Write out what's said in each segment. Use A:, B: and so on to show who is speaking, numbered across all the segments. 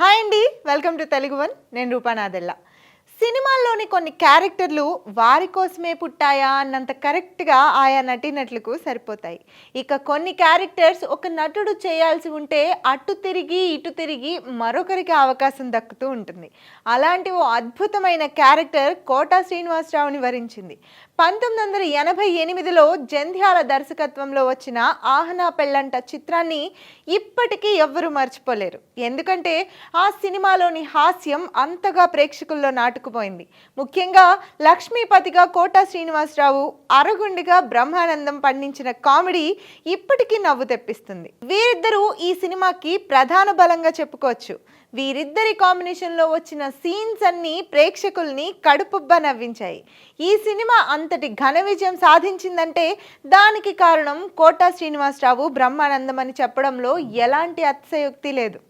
A: Hi అండి welcome to Telugu one. నేను రూపానాదెల్లా సినిమాల్లోని కొన్ని క్యారెక్టర్లు వారి కోసమే పుట్టాయా అన్నంత కరెక్ట్గా ఆయా నటీనటులకు సరిపోతాయి. ఇక కొన్ని క్యారెక్టర్స్ ఒక నటుడు చేయాల్సి ఉంటే అటు తిరిగి ఇటు తిరిగి మరొకరికి అవకాశం దక్కుతూ ఉంటుంది. అలాంటి ఓ అద్భుతమైన క్యారెక్టర్ కోటా శ్రీనివాసరావుని వరించింది. పంతొమ్మిది వందల ఎనభై ఎనిమిదిలో జంధ్యాల దర్శకత్వంలో వచ్చిన ఆహనా పెళ్ళంట చిత్రాన్ని ఇప్పటికీ ఎవ్వరూ మర్చిపోలేరు. ఎందుకంటే ఆ సినిమాలోని హాస్యం అంతగా ప్రేక్షకుల్లో నాటుకుపోయింది. ముఖ్యంగా లక్ష్మీపతిగా కోటా శ్రీనివాసరావు అరగుండిగా బ్రహ్మానందం పండించిన కామెడీ ఇప్పటికీ నవ్వు తెప్పిస్తుంది. వీరిద్దరూ ఈ సినిమాకి ప్రధాన బలంగా చెప్పుకోవచ్చు. వీరిద్దరి కాంబినేషన్లో వచ్చిన సీన్స్ అన్నీ ప్రేక్షకుల్ని కడుపుబ్బ నవ్వించాయి. ఈ సినిమా అంతటి ఘన విజయం సాధించిందంటే దానికి కారణం కోటా శ్రీనివాసరావు బ్రహ్మానందం అని చెప్పడంలో ఎలాంటి అతిశయోక్తి లేదు.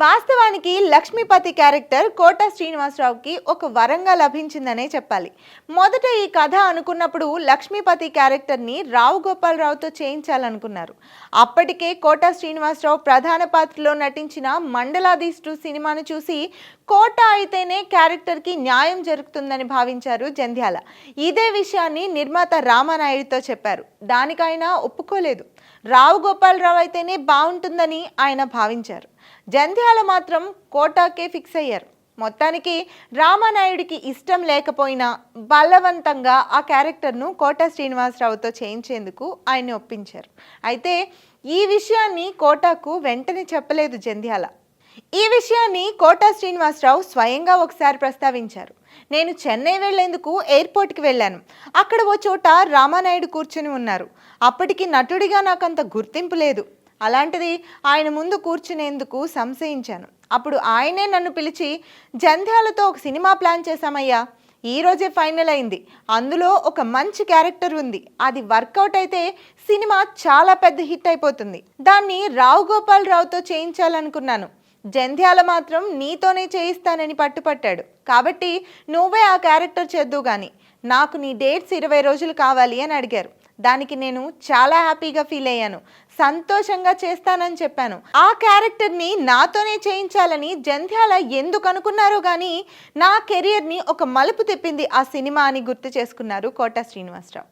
A: వాస్తవానికి లక్ష్మీపతి క్యారెక్టర్ కోట శ్రీనివాసరావుకి ఒక వరంగా లభించిందనే చెప్పాలి. మొదట ఈ కథ అనుకున్నప్పుడు లక్ష్మీపతి క్యారెక్టర్ని రావు గోపాలరావుతో చేయించాలనుకున్నారు. అప్పటికే కోట శ్రీనివాసరావు ప్రధాన పాత్రలో నటించిన మండలాధీష్టు సినిమాను చూసి కోట అయితేనే క్యారెక్టర్కి న్యాయం జరుగుతుందని భావించారు జంధ్యాల. ఇదే విషయాన్ని నిర్మాత రామానాయుడుతో చెప్పారు. దానికైనా ఒప్పుకోలేదు. రావు గోపాలరావు అయితేనే బాగుంటుందని ఆయన భావించారు. జంధ్యాల మాత్రం కోటాకే ఫిక్స్ అయ్యారు. మొత్తానికి రామానాయుడికి ఇష్టం లేకపోయినా బలవంతంగా ఆ క్యారెక్టర్ను కోట శ్రీనివాసరావుతో చేయించేందుకు ఆయన్ని ఒప్పించారు. అయితే ఈ విషయాన్ని కోటాకు వెంటనే చెప్పలేదు జంధ్యాల. ఈ విషయాన్ని కోటా శ్రీనివాసరావు స్వయంగా ఒకసారి ప్రస్తావించారు. నేను చెన్నై వెళ్ళేందుకు ఎయిర్పోర్ట్కి వెళ్ళాను. అక్కడ ఓ చోట రామానాయుడు కూర్చుని ఉన్నారు. అప్పటికి నటుడిగా నాకంత గుర్తింపు లేదు. అలాంటిది ఆయన ముందు కూర్చునేందుకు సంశయించాను. అప్పుడు ఆయనే నన్ను పిలిచి జంధ్యాలతో ఒక సినిమా ప్లాన్ చేశామయ్యా. ఈరోజే ఫైనల్ అయింది. అందులో ఒక మంచి క్యారెక్టర్ ఉంది. అది వర్కౌట్ అయితే సినిమా చాలా పెద్ద హిట్ అయిపోతుంది. దాన్ని రావు గోపాల్ రావుతో చేయించాలనుకున్నాను. జంధ్యాల మాత్రం నీతోనే చేయిస్తానని పట్టుపట్టాడు. కాబట్టి నువ్వే ఆ క్యారెక్టర్ చేద్దు గాని. నాకు నీ డేట్స్ ఇరవై రోజులు కావాలి అని అడిగారు. దానికి నేను చాలా హ్యాపీగా ఫీల్ అయ్యాను. సంతోషంగా చేస్తానని చెప్పాను. ఆ క్యారెక్టర్ని నాతోనే చేయించాలని జంధ్యాల ఎందుకు అనుకున్నారో కానీ నా కెరియర్ని ఒక మలుపు తిప్పింది ఆ సినిమా అని గుర్తు చేసుకున్నారు కోట శ్రీనివాసరావు.